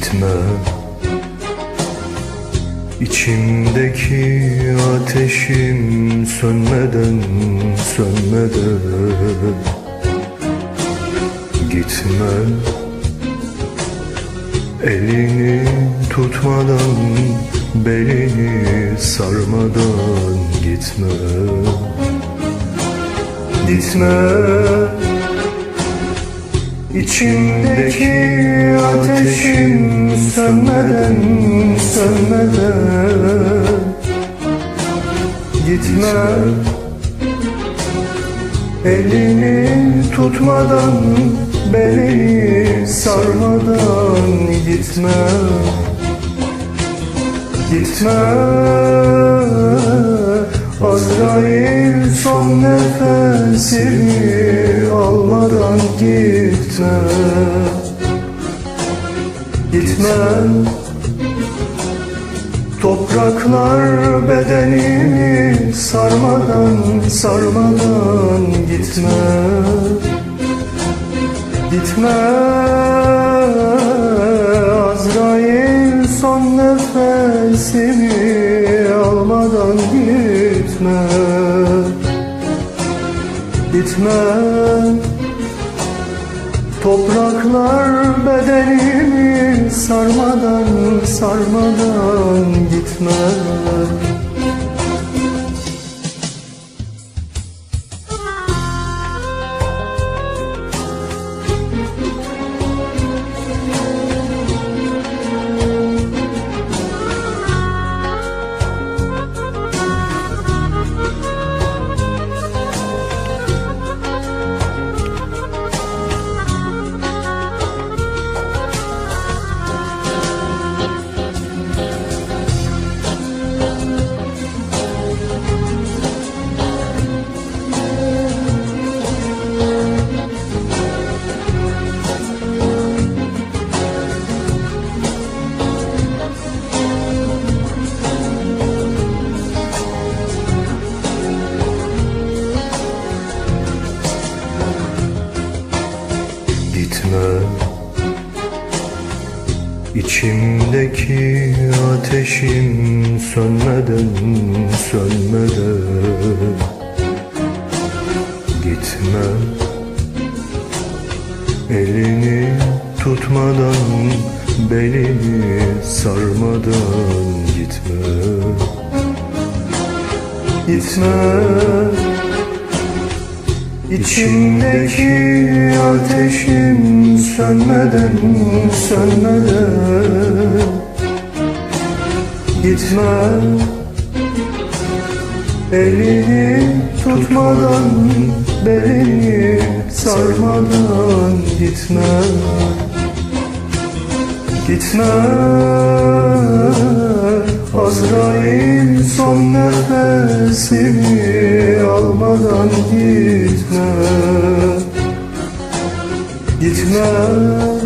gitme. İçimdeki ateşim sönmeden sönmeden. Gitme. Elini tutmadan belini sarmadan gitme. Gitme İçimdeki ateşim sönmeden sönmeden Gitme Elini tutmadan belini sarmadan gitme Gitme Azrail son nefesimi almadan gitme. Gitme. Topraklar bedenimi sarmadan sarmadan gitme. Gitme Gitme Topraklar bedenimi sarmadan sarmadan gitme Gitme. İçimdeki ateşim sönmeden sönmeden Gitme. Elini tutmadan belini sarmadan gitme. Gitme İçimdeki ateşim sönmeden sönmeden Gitme. Elini tutmadan belini sarmadan gitme. Gitme. Azrail son nefesimi Gitme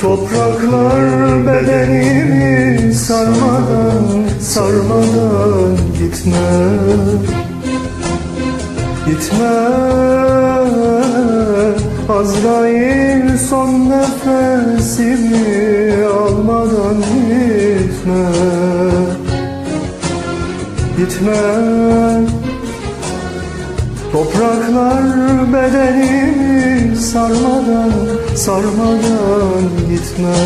Topraklar bedenimi sarmadan sarmadan gitme. Gitme. Azrail son nefesimi almadan gitme. Gitme Topraklar bedenimi sarmadan sarmadan gitme